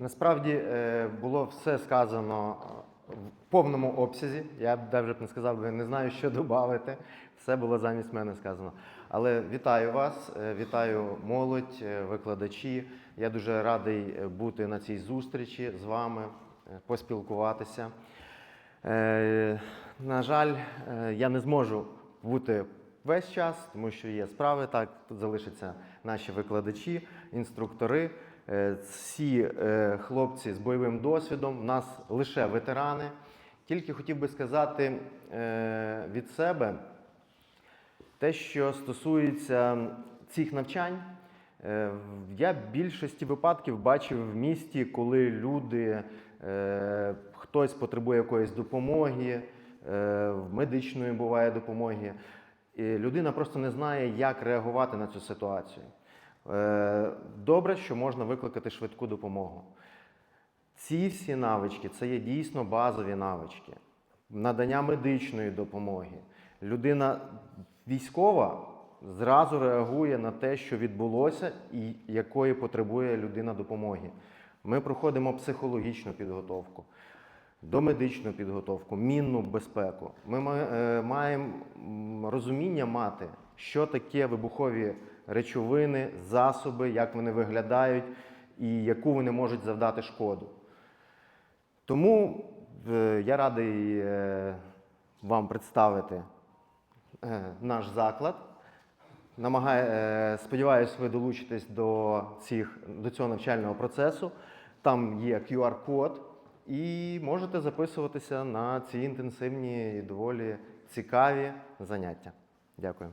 Насправді е, було все сказано е, в повному обсязі. Я навіть не сказав, не знаю, що додати. Все було замість мене сказано. Але вітаю вас, е, вітаю молодь, викладачі. Я дуже радий бути на цій зустрічі з вами, поспілкуватися. На жаль, я не зможу бути весь час, тому що є справи. Так, тут залишаться наші викладачі, інструктори. Е, Всі е, хлопці з бойовим досвідом, в нас лише ветерани. Тільки хотів би сказати е, від себе те, що стосується цих навчань, я в більшості випадків бачив в місті, коли люди, хтось потребує якоїсь допомоги, медичної буває допомоги. Людина просто не знає, як реагувати на цю ситуацію. Добре, що можна викликати швидку допомогу. Ці всі навички це є дійсно базові навички. Надання медичної допомоги. Людина військова зразу реагує на те, що відбулося, і якої потребує людина допомоги. Ми проходимо психологічну підготовку, домедичну підготовку, мінну безпеку. Ми е, маємо розуміння мати, що таке вибухові речовини, засоби, як вони виглядають і яку вони можуть завдати шкоду. Тому е, я радий е, вам представити е, наш заклад. Намагаю, сподіваюсь, ви долучитесь до, цих, до цього навчального процесу. Там є QR-код, і можете записуватися на ці інтенсивні і доволі цікаві заняття. Дякую.